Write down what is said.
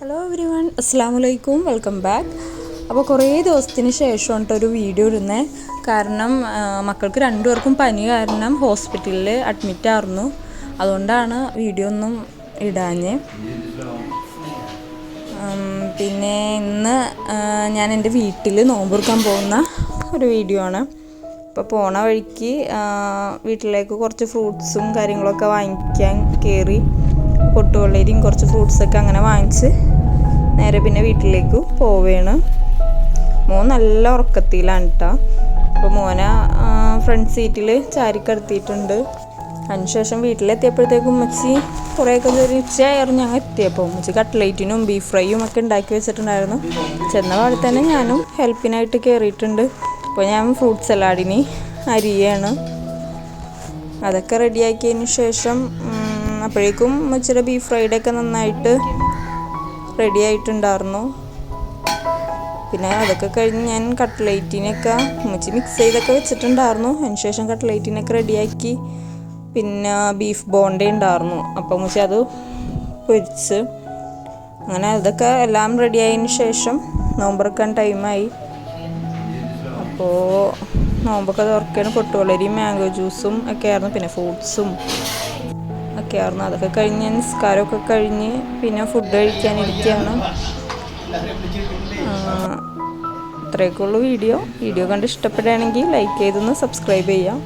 Hello every one അസ്സാം വലൈക്കും welcome back അപ്പോൾ കുറേ ദിവസത്തിന് ശേഷം ഒരു വീഡിയോ ഇടുന്നത് കാരണം മക്കൾക്ക് രണ്ടുപേർക്കും പനി കാരണം ഹോസ്പിറ്റലിൽ അഡ്മിറ്റ് ആയിരുന്നു. അതുകൊണ്ടാണ് വീഡിയോ ഒന്നും ഇടാഞ്ഞ്. പിന്നെ ഇന്ന് ഞാൻ എന്റെ വീട്ടിൽ നോമ്പുറുക്കാൻ പോകുന്ന ഒരു വീഡിയോ ആണ്. അപ്പോൾ പോണ വഴിക്ക് വീട്ടിലേക്ക് കുറച്ച് ഫ്രൂട്ട്സും കാര്യങ്ങളൊക്കെ വാങ്ങിക്കാൻ കയറി പൊട്ടുവെള്ളരിയും കുറച്ച് ഫ്രൂട്ട്സൊക്കെ അങ്ങനെ വാങ്ങിച്ച് നേരെ പിന്നെ വീട്ടിലേക്ക് പോവുകയാണ് മോൻ നല്ല ഉറക്കത്തിലാണ് കേട്ടോ അപ്പോൾ മോനെ ഫ്രണ്ട് സീറ്റിൽ ചാരിക്കടത്തിയിട്ടുണ്ട് അതിനുശേഷം വീട്ടിലെത്തിയപ്പോഴത്തേക്കും ഉമ്മച്ചി കുറേയൊക്കെ ഉച്ചയായിരുന്നു ഞങ്ങൾ എത്തിയപ്പോൾ ഉമ്മച്ചി കട്ട്ലേറ്റിനും ബീഫ് ഫ്രൈയും ഒക്കെ ഉണ്ടാക്കി വെച്ചിട്ടുണ്ടായിരുന്നു. ചെന്ന പാടെ തന്നെ ഞാനും ഹെൽപ്പിനായിട്ട് കയറിയിട്ടുണ്ട് അപ്പോൾ ഞാൻ ഫ്രൂട്ട് സലാഡിന് അരിയാണ്. അതൊക്കെ റെഡിയാക്കിയതിന് ശേഷം അപ്പോഴേക്കും ഇച്ചിരി ബീഫ് ഫ്രൈഡ് ഒക്കെ നന്നായിട്ട് റെഡി ആയിട്ടുണ്ടായിരുന്നു. പിന്നെ അതൊക്കെ കഴിഞ്ഞ് ഞാൻ കട്ട്ലേറ്റിനൊക്കെ ഉമ്മച്ചി മിക്സ് ചെയ്തൊക്കെ വെച്ചിട്ടുണ്ടായിരുന്നു. അതിനുശേഷം കട്ട്ലേറ്റിനൊക്കെ റെഡിയാക്കി പിന്നെ ബീഫ് ബോണ്ട ഉണ്ടായിരുന്നു. അപ്പോൾ ഉമ്മച്ചി അത് പൊരിച്ച് അങ്ങനെ അതൊക്കെ എല്ലാം റെഡിയായതിന് ശേഷം നോമ്പറക്കാൻ ടൈമായി അപ്പോൾ നോമ്പൊക്കെ തുറക്കാണ് പൊട്ടുവളരിയും മാംഗോ ജ്യൂസും ഒക്കെ ആയിരുന്നു. പിന്നെ ഫ്രൂട്ട്സും ഒക്കെ ആയിരുന്നു. അതൊക്കെ കഴിഞ്ഞ് നിസ്കാരമൊക്കെ കഴിഞ്ഞ് പിന്നെ ഫുഡ് കഴിക്കാനിരിക്കുകയാണ് ആ, ഇത്രയൊക്കെ ഉള്ളൂ വീഡിയോ. വീഡിയോ കണ്ട് ഇഷ്ടപ്പെടുകയാണെങ്കിൽ ലൈക്ക് ചെയ്തൊന്ന് സബ്സ്ക്രൈബ് ചെയ്യാം